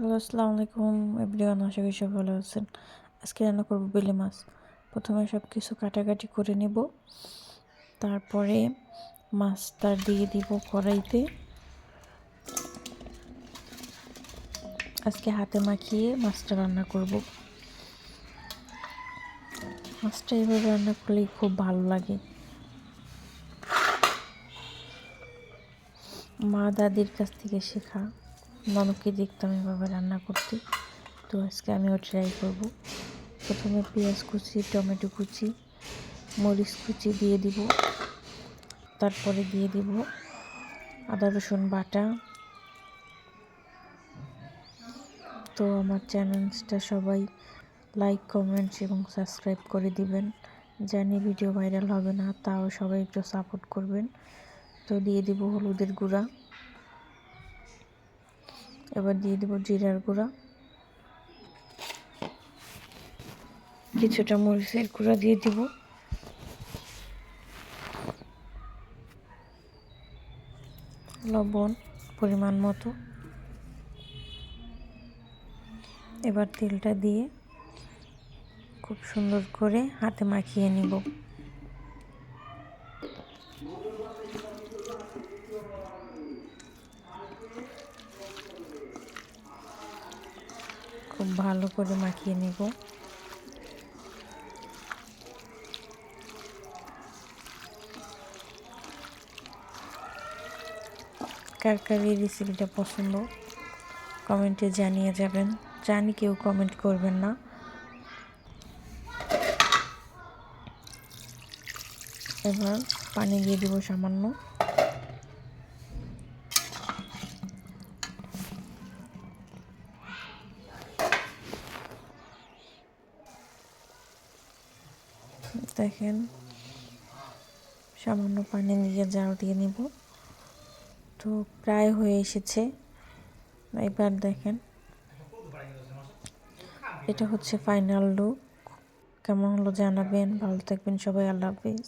Hello, আসসালামু আলাইকুম। Everyone, আশা করি সব ভালো আছেন। আজকে রান্না করব বেলে মাছ। প্রথমে সব কিছু কাটাকাটি করে নেব। তারপরে মাছটা দিয়ে দিব কড়াইতে। আজকে হাতে মাখিয়ে মাছটা রান্না করব। মাছটা এভাবে রান্না করলেই খুব ভালো লাগে। মা দাদির কাছ থেকে শেখা। ননদকে দেখতাম এভাবে রান্না করতে। তো আজকে আমিও ট্রাই করব। প্রথমে পেঁয়াজ কুচি, টমেটো কুচি, মরিচ কুচি দিয়ে দিব। তারপরে দিয়ে দিব আদা, রসুন বাটা। তো আমার চ্যানেলটা সবাই লাইক কমেন্টস এবং সাবস্ক্রাইব করে দিবেন। জানি ভিডিও ভাইরাল হবে না, তাও সবাই একটু সাপোর্ট করবেন। তো দিয়ে দিব হলুদের গুঁড়া। এবার দিয়ে দেবো জিরার গুঁড়া। কিছুটা মরিচের গুঁড়া দিয়ে দিব। লবণ পরিমাণ মতো। এবার তেলটা দিয়ে খুব সুন্দর করে হাতে মাখিয়ে নিব। খুব ভালো করে মাখিয়ে নেব। কার কার এই রেসিপিটা পছন্দ, কমেন্টে জানিয়ে যাবেন। জানি কেউ কমেন্ট করবেন না। এবার পানি দিয়ে দেবো সামান্য। দেখেন, সামান্য পানি নিয়ে জাল দিয়ে নিব। তো প্রায় হয়ে এসেছে। এবার দেখেন, এটা হচ্ছে ফাইনাল লুক কেমন হলো জানাবেন। ভালো থাকবেন সবাই, আল্লাহ হাফিজ।